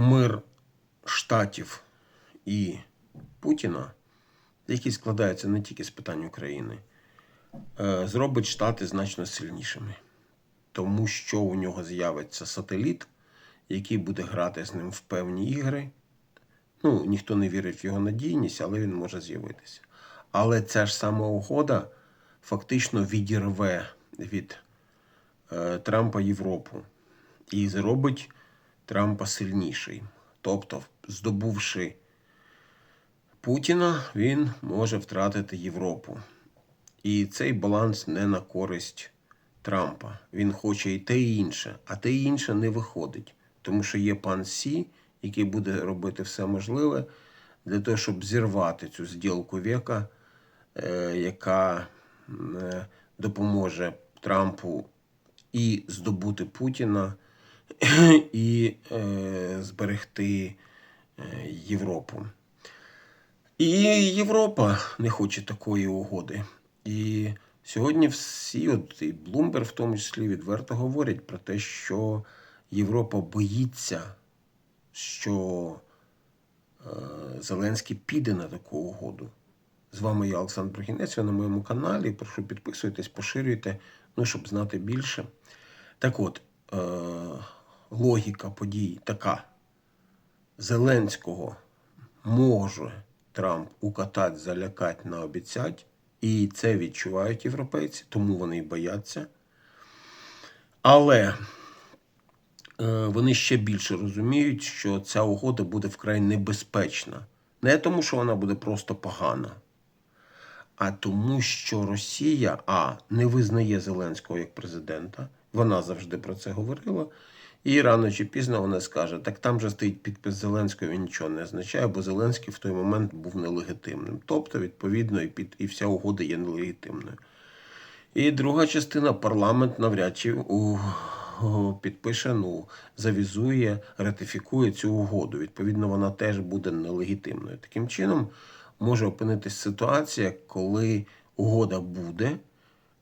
мир Штатів і Путіна, який складається не тільки з питань України, е, зробить Штати значно сильнішими. Тому що у нього з'явиться сателіт, який буде грати з ним в певні ігри. Ну, ніхто не вірить в його надійність, але він може з'явитися. Але ця ж сама угода фактично відірве від е, Трампа Європу і зробить Трампа сильніший. Тобто, здобувши Путіна, він може втратити Європу. І цей баланс не на користь Трампа. Він хоче і те і інше, а те і інше не виходить. Тому що є пан Сі, який буде робити все можливе для того, щоб зірвати цю зділку века, е, яка е, допоможе Трампу і здобути Путіна, і е, зберегти е, Європу. І Європа не хоче такої угоди. І сьогодні всі, от і Блумберг в тому числі, відверто говорять про те, що Європа боїться, що е, Зеленський піде на таку угоду. З вами я, Олександр Брухінець, ви на моєму каналі. Прошу підписуйтесь, поширюйте, ну, щоб знати більше. Так от, е, логіка подій така. Зеленського може Трамп укатати, залякати, наобіцять. І це відчувають європейці, тому вони й бояться. Але е, вони ще більше розуміють, що ця угода буде вкрай небезпечна. Не тому, що вона буде просто погана, а тому, що Росія А не визнає Зеленського як президента. Вона завжди про це говорила. І рано чи пізно вона скаже: так там же стоїть підпис Зеленського, він нічого не означає, бо Зеленський в той момент був нелегітимним. Тобто, відповідно, і, під, і вся угода є нелегітимною. І друга частина парламент навряд чи у, у, підпише, ну, завізує, ратифікує цю угоду. Відповідно, вона теж буде нелегітимною. Таким чином, може опинитись ситуація, коли угода буде.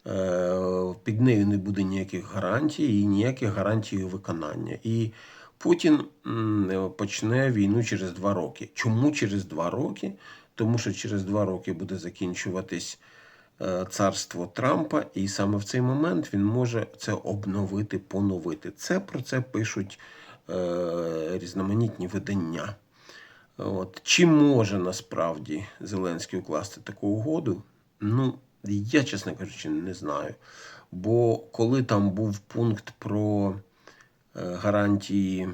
Е, під нею не буде ніяких гарантій і ніяких гарантій виконання. І Путін почне війну через два роки. Чому через два роки? Тому що через два роки буде закінчуватись е, царство Трампа, і саме в цей момент він може це обновити, поновити. Це про це пишуть е, різноманітні видання. От. Чи може насправді Зеленський укласти таку угоду? Ну, я, чесно кажучи, не знаю. Бо коли там був пункт про е, гарантії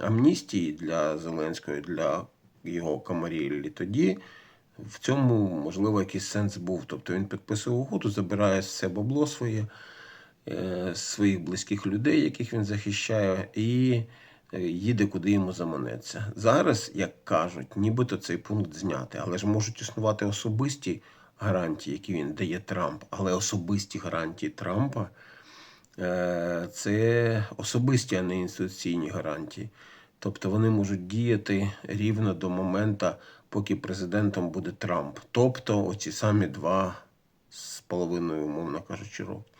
амністії для Зеленського, для його Камаріллі, тоді в цьому, можливо, якийсь сенс був. Тобто він підписує угоду, забирає все бабло своє, е, своїх близьких людей, яких він захищає, і е, їде, куди йому заманеться. Зараз, як кажуть, нібито цей пункт зняти, але ж можуть існувати особисті гарантії, які він дає Трамп, але особисті гарантії Трампа е, це особисті, а не інституційні гарантії. Тобто вони можуть діяти рівно до моменту, поки президентом буде Трамп. Тобто оці самі два з половиною, умовно кажучи, роки.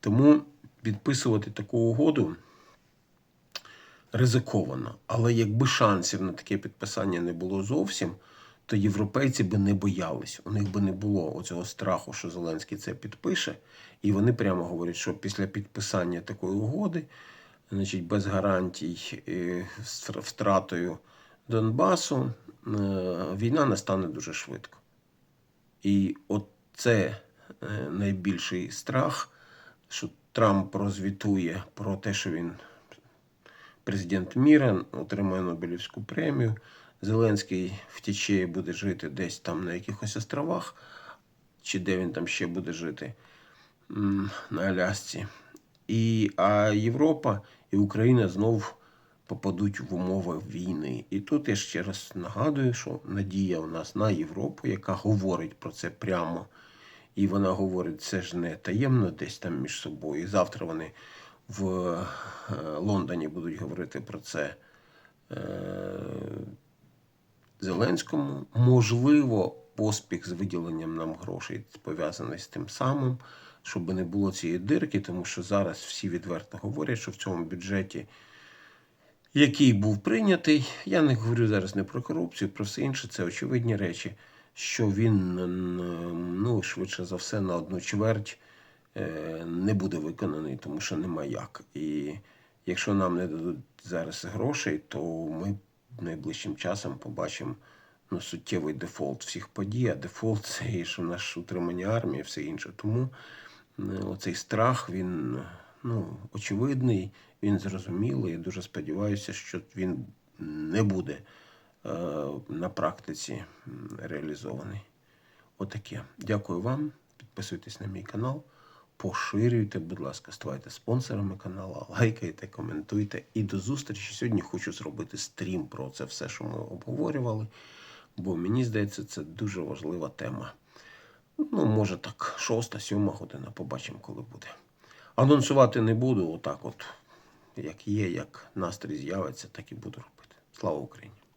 Тому підписувати таку угоду ризиковано. Але якби шансів на таке підписання не було зовсім то європейці би не боялись. У них би не було оцього страху, що Зеленський це підпише. І вони прямо говорять, що після підписання такої угоди, значить, без гарантій втратою Донбасу, е, війна настане дуже швидко. І от це е, найбільший страх, що Трамп розвітує про те, що він президент міра, отримає Нобелівську премію. Зеленський втіче і буде жити десь там на якихось островах, чи де він там ще буде жити на Алясці. І, А Європа і Україна знову попадуть в умови війни. І тут я ще раз нагадую, що надія у нас на Європу, яка говорить про це прямо. І вона говорить, це ж не таємно десь там між собою. Завтра вони в е, Лондоні будуть говорити про це. Зеленському. Можливо, поспіх з виділенням нам грошей пов'язаний з тим самим, щоб не було цієї дирки, тому що зараз всі відверто говорять, що в цьому бюджеті який був прийнятий. Я не говорю зараз не про корупцію, про все інше, це очевидні речі, що він, ну, швидше за все, на одну чверть е, не буде виконаний, тому що нема як. І якщо нам не дадуть зараз грошей, то ми найближчим часом побачимо ну, суттєвий дефолт всіх подій, а дефолт це і що наше утримання армії, все інше. Тому е, оцей страх, він ну, очевидний, він зрозумілий. Я дуже сподіваюся, що він не буде е, на практиці реалізований. Отаке. Дякую вам. Підписуйтесь на мій канал. Поширюйте, будь ласка, ставайте спонсорами каналу, лайкайте, коментуйте. І до зустрічі. Сьогодні хочу зробити стрім про це все, що ми обговорювали, бо мені здається, це дуже важлива тема. Ну, може так, шоста, сьома година, побачимо, коли буде. Анонсувати не буду, отак, от, як є, як настрій з'явиться, так і буду робити. Слава Україні!